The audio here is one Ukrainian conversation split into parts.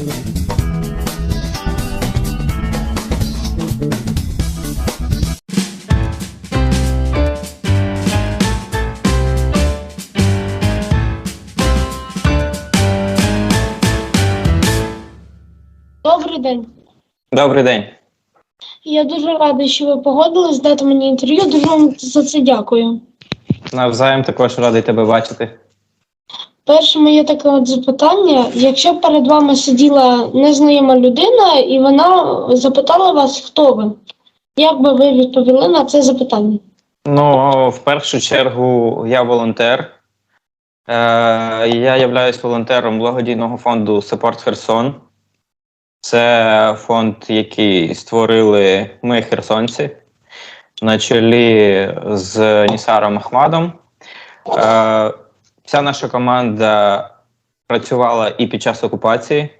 Добрий день. Добрий день. Я дуже радий, що ви погодились дати мені інтерв'ю. Дуже вам за це дякую. Навзаєм також радий тебе бачити. Перше моє таке от запитання: якщо перед вами сиділа незнайома людина, і вона запитала вас, хто ви, як би ви відповіли на це запитання? Ну, в першу чергу, я волонтер. Е, я являюсь волонтером благодійного фонду Support Херсон. Це фонд, який створили ми, херсонці, на чолі з Нісаром Ахмадом. Е, вся наша команда працювала і під час окупації.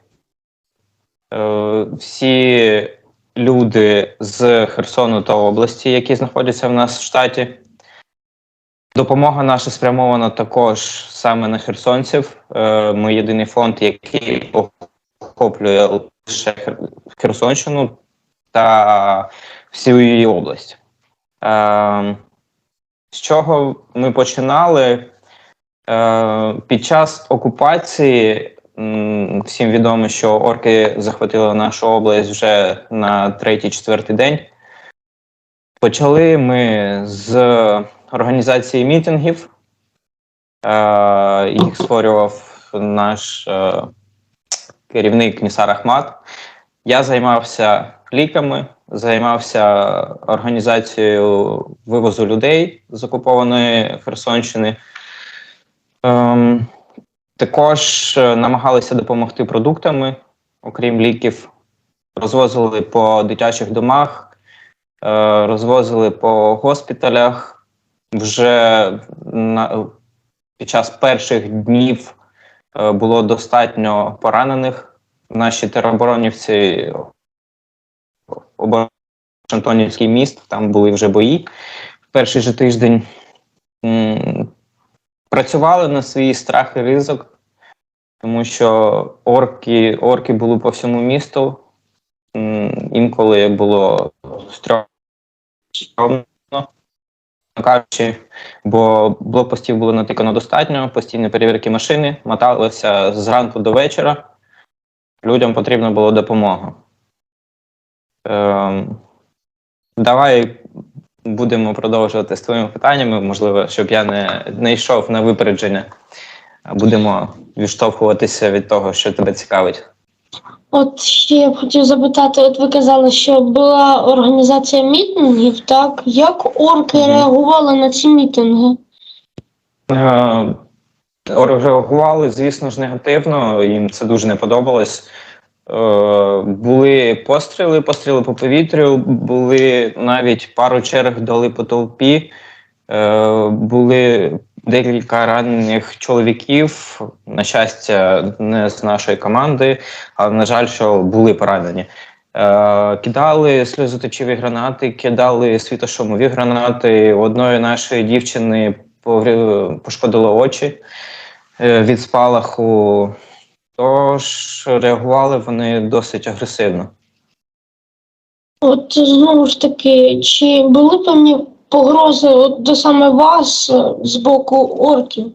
Е, всі люди з Херсону та області, які знаходяться в нас в штаті. Допомога наша спрямована також саме на херсонців. Е, Ми єдиний фонд, який охоплює лише Херсонщину та всю її область. Е, З чого ми починали? Е, Під час окупації всім відомо, що орки захватили нашу область вже на третій-четвертий день. Почали ми з організації мітингів. Е, їх створював наш е, керівник Нісар Ахмат. Я займався ліками, займався організацією вивозу людей з окупованої Херсонщини. Ем, також е, намагалися допомогти продуктами, окрім ліків. Розвозили по дитячих домах, е, розвозили по госпіталях. Вже на, під час перших днів е, було достатньо поранених. Наші тероборонівці оборони Антонівський міст, там були вже бої. В перший же тиждень працювали на свій страх і ризик, тому що орки, орки були по всьому місту. Інколи було стрьомно, кажучи, бо блокпостів було натикано достатньо, постійні перевірки машини, моталися зранку до вечора. Людям потрібна була допомога. Ем, давай будемо продовжувати з твоїми питаннями. Можливо, щоб я не, не йшов на випередження. Будемо відштовхуватися від того, що тебе цікавить. От ще я б хотів запитати: от ви казали, що була організація мітингів, так? Як орки Мгм. реагували на ці мітинги? Е, Реагували, звісно ж, негативно, їм це дуже не подобалось. Були постріли, постріли по повітрю, були навіть пару черг дали по толпі, Е, були декілька ранених чоловіків, на щастя, не з нашої команди, але, на жаль, що були поранені. Е, Кидали сльозоточиві гранати, кидали світошумові гранати. Одної нашої дівчини пошкодило очі е, від спалаху. Тож реагували вони досить агресивно. От знову ж таки, чи були певні погрози от до саме вас е, з боку орків?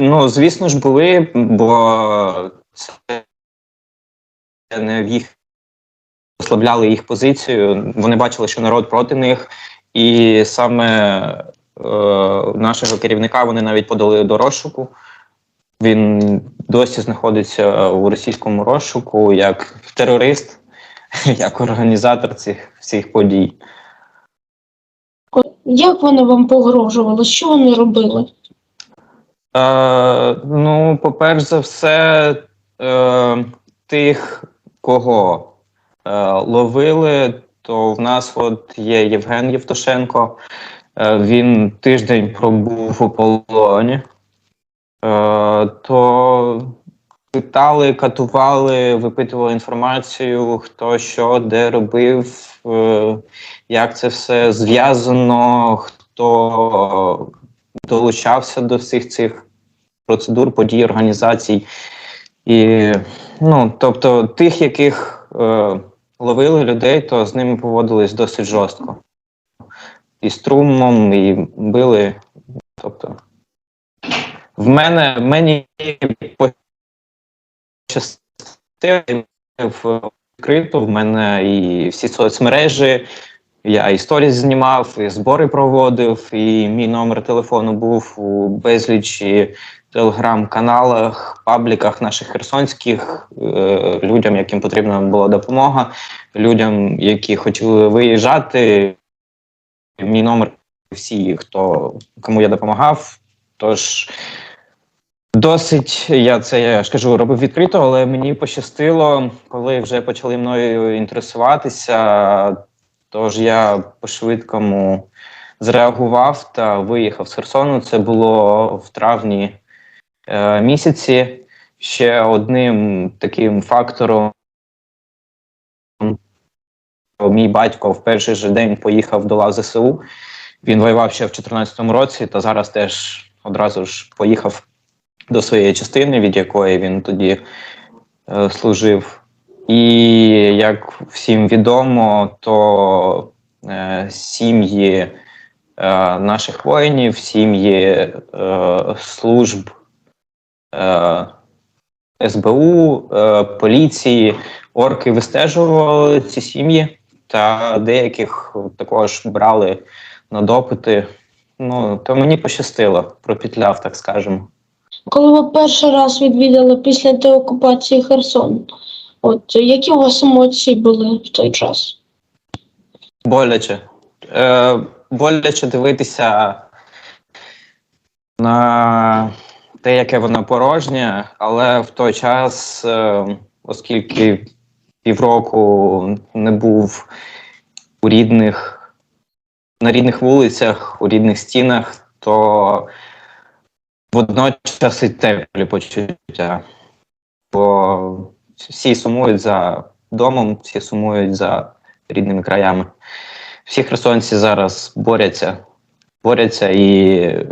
Ну, звісно ж, були, бо це не в їх ослабляли їх позицію. Вони бачили, що народ проти них, і саме е, нашого керівника вони навіть подали до розшуку. Він досі знаходиться у російському розшуку як терорист, як організатор цих всіх подій. Як вони вам погрожували? Що вони робили? Е, ну, по-перш за все, е, тих, кого е, ловили, то в нас от є Євген Євтушенко. Е, він тиждень пробув у полоні. Е, то питали, катували, випитували інформацію, хто що, де робив, е, як це все зв'язано, хто долучався до всіх цих процедур, подій, організацій. І, ну, тобто, тих, яких е, ловили людей, то з ними поводились досить жорстко. І струмом, і били. Тобто, в мене мені пощастило відкрито. В мене і всі соцмережі, я і сторіс знімав, і збори проводив, і мій номер телефону був у безлічі телеграм-каналах, пабліках наших херсонських, е, людям, яким потрібна була допомога, людям, які хотіли виїжджати. Мій номер всі, хто кому я допомагав. Тож досить я це я ж кажу, робив відкрито, але мені пощастило, коли вже почали мною інтересуватися. Тож я по-швидкому зреагував та виїхав з Херсону. Це було в травні е, місяці. Ще одним таким фактором. Мій батько в перший же день поїхав до лав ЗСУ. Він воював ще в 2014 році, та зараз теж одразу ж поїхав до своєї частини, від якої він тоді е, служив. І як всім відомо, то е, сім'ї е, наших воїнів, сім'ї е, служб е, СБУ, е, поліції, орки вистежували ці сім'ї, та деяких також брали на допити. Ну, то мені пощастило, пропетляв, так скажемо. Коли ви перший раз відвідали після деокупації Херсон, от які у вас емоції були в той час? Боляче. Е, боляче дивитися на те, яке воно порожнє, але в той час, е, оскільки півроку не був у рідних, на рідних вулицях, у рідних стінах, то водночас і теплі почуття. Бо всі сумують за домом, всі сумують за рідними краями. Всі херсонці зараз борються, борються і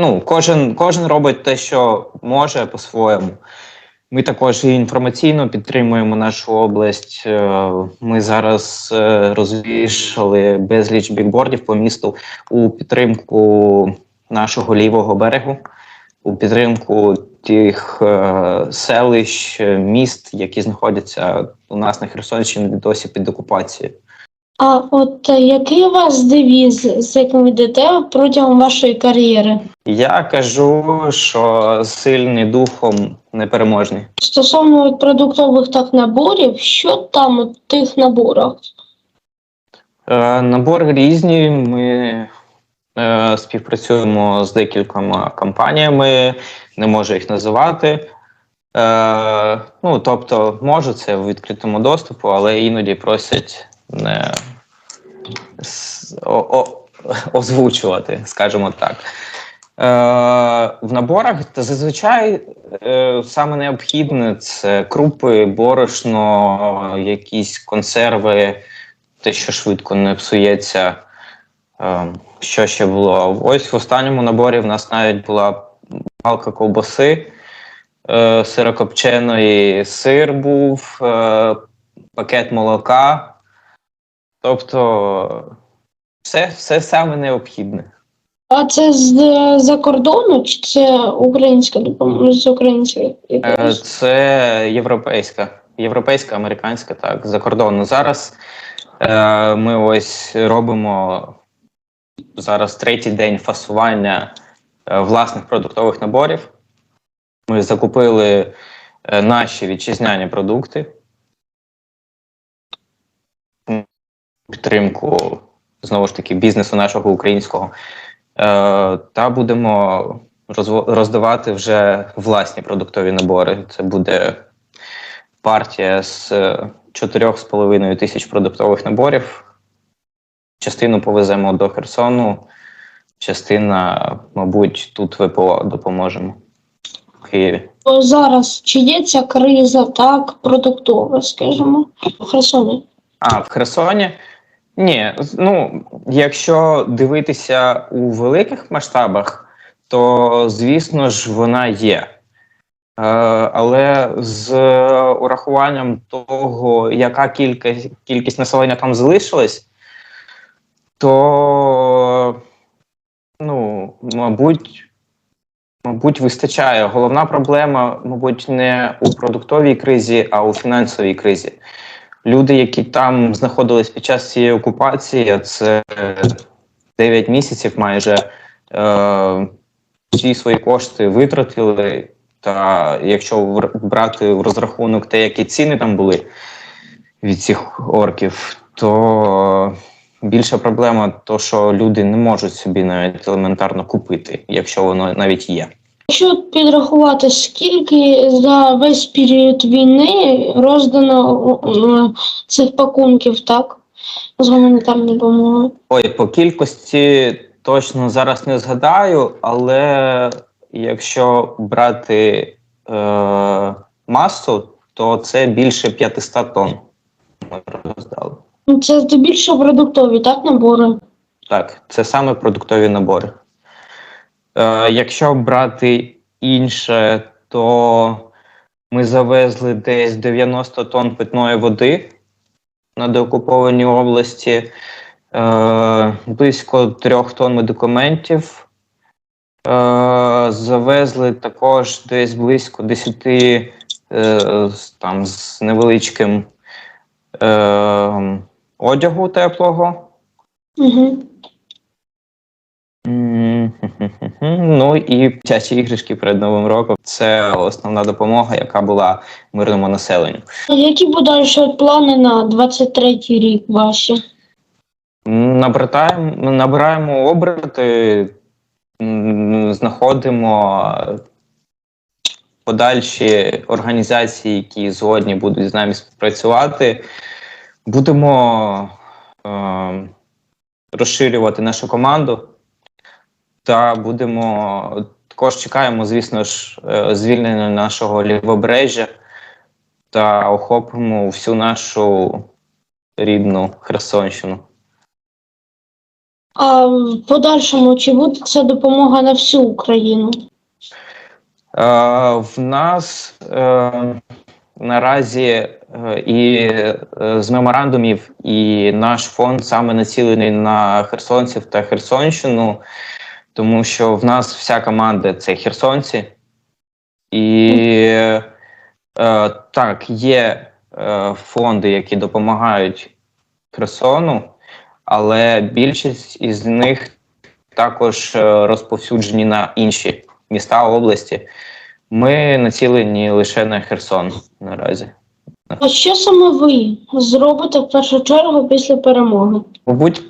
ну, кожен, кожен робить те, що може по-своєму. Ми також і інформаційно підтримуємо нашу область. Е, Ми зараз е, розвішали безліч бікбордів по місту у підтримку нашого лівого берегу, у підтримку тих е, селищ, е, міст, які знаходяться у нас на Херсонщині досі під окупацією. А от е, який у вас девіз, з яким йдете протягом вашої кар'єри? Я кажу, що сильний духом непереможний. Стосовно от продуктових так наборів, що там у тих наборах? Е, набори різні. Ми співпрацюємо з декількома компаніями, не можу їх називати. Е, ну, тобто, можу це в відкритому доступу, але іноді просять не о, о, озвучувати, скажімо так. Е, в наборах зазвичай е, саме необхідне це крупи, борошно, якісь консерви, те, що швидко не псується. Е, що ще було? Ось в останньому наборі в нас навіть була палка ковбаси, е, сирокопченої, сир був, е, пакет молока. Тобто, все, все саме необхідне. А це з за кордону чи це українська допомога з української? Е. Це європейська, європейська, американська, так, закордонна. Зараз е, ми ось робимо зараз третій день фасування е, власних продуктових наборів. Ми закупили е, наші вітчизняні продукти. Підтримку знову ж таки бізнесу нашого українського. Е, та будемо роздавати вже власні продуктові набори. Це буде партія з е, 4,5 тисяч продуктових наборів. Частину повеземо до Херсону, частина, мабуть, тут ВПО допоможемо в Києві. Зараз чи є ця криза так продуктова, скажімо, в Херсоні? А, в Херсоні? Ні, ну, якщо дивитися у великих масштабах, то звісно ж вона є. Е, але з урахуванням того, яка кількість, кількість населення там залишилась, то ну, мабуть, мабуть, вистачає. Головна проблема, мабуть, не у продуктовій кризі, а у фінансовій кризі. Люди, які там знаходились під час цієї окупації, це 9 місяців майже е, всі свої кошти витратили. Та якщо брати в розрахунок те, які ціни там були від цих орків, то більша проблема то, що люди не можуть собі навіть елементарно купити, якщо воно навіть є. Якщо підрахувати, скільки за весь період війни роздано е, цих пакунків, так? З гуманітарної допомоги. Ой, по кількості точно зараз не згадаю, але якщо брати е, масу, то це більше 500 тонн. Це здебільшого продуктові, так, набори. Так, це саме продуктові набори. Е, якщо брати інше, то ми завезли десь 90 тонн питної води на деокупованій області, е, близько 3 тонн медикаментів. Е, завезли також десь близько 10 е, там, з невеличким е, одягу теплого. Угу. Ну і дитячі іграшки перед Новим роком це основна допомога, яка була мирному населенню. Які подальші плани на 23-й рік ваші? Набираємо, набираємо оберти, м, знаходимо подальші організації, які згодні будуть з нами співпрацювати. Будемо е, розширювати нашу команду та будемо також чекаємо, звісно ж, е, звільнення нашого лівобережжя та охопимо всю нашу рідну Херсонщину. А в подальшому чи буде це допомога на всю Україну? Е, в нас е, наразі і е, з меморандумів, і наш фонд саме націлений на херсонців та Херсонщину, тому що в нас вся команда це херсонці. І е, так, є е, фонди, які допомагають Херсону, але більшість із них також розповсюджені на інші міста області. Ми націлені лише на Херсон наразі. А що саме ви зробите в першу чергу після перемоги? Мабуть,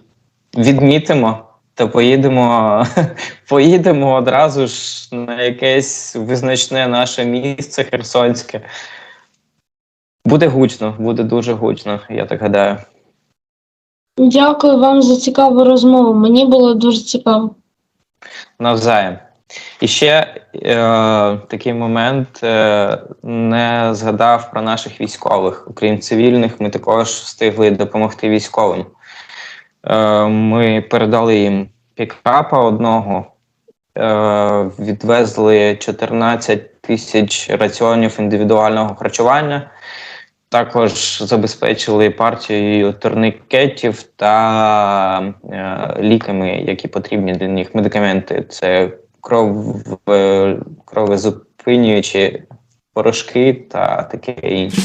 відмітимо та поїдемо, поїдемо одразу ж на якесь визначне наше місце Херсонське. Буде гучно, буде дуже гучно, я так гадаю. Дякую вам за цікаву розмову. Мені було дуже цікаво. Навзаєм. І ще е, такий момент е, не згадав про наших військових. Окрім цивільних, ми також встигли допомогти військовим. Е, ми передали їм пікапа одного, е, відвезли 14 тисяч раціонів індивідуального харчування. Також забезпечили партію турникетів та е, ліками, які потрібні для них, медикаменти. Це кров, е, кровозупинюючі порошки та таке інше.